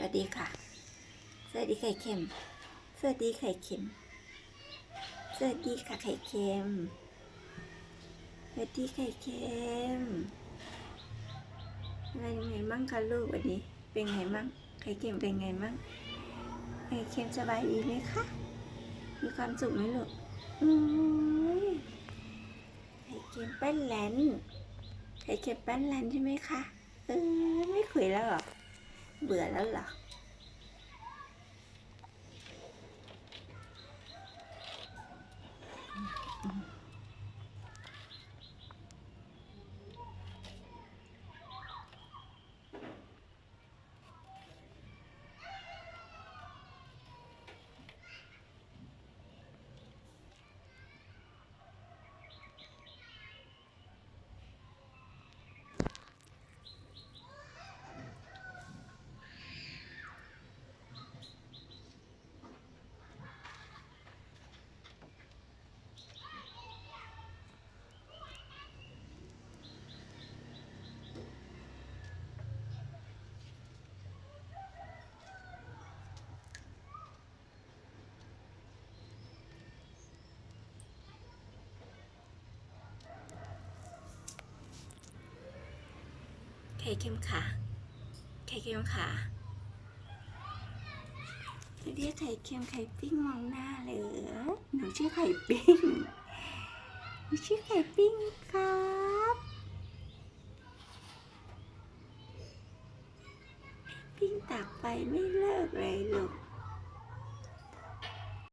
วัสดีค่ะ สวัสดีไข่เค็ม สวัสดีไข่เค็ม สวัสดีค่ะไข่เค็ม สวัสดีไข่เค็มอะไรไงมั่งคะลูกวันนี้ เป็นไงมั่ง ไข่เค็มเป็นไงมั่ง ไข่เค็มสบายดีไหมคะ มีความสุขไหมลูกไข่เค็มแป้นแลนไข่เค็มแป้นแลนใช่ไหมคะ เออไม่คุยแล้วหรอ เบื่อแล้วเหรอ ไข่เค็มค่ะไข่เค็มค่ะเรียกไข่เค็มไข่ปิ้งมองหน้าเลยเหรอหนูชื่อไข่ปิ้งหนูชื่อไข่ปิ้งครับปิ้งตักไปไม่เลิกเลยลูก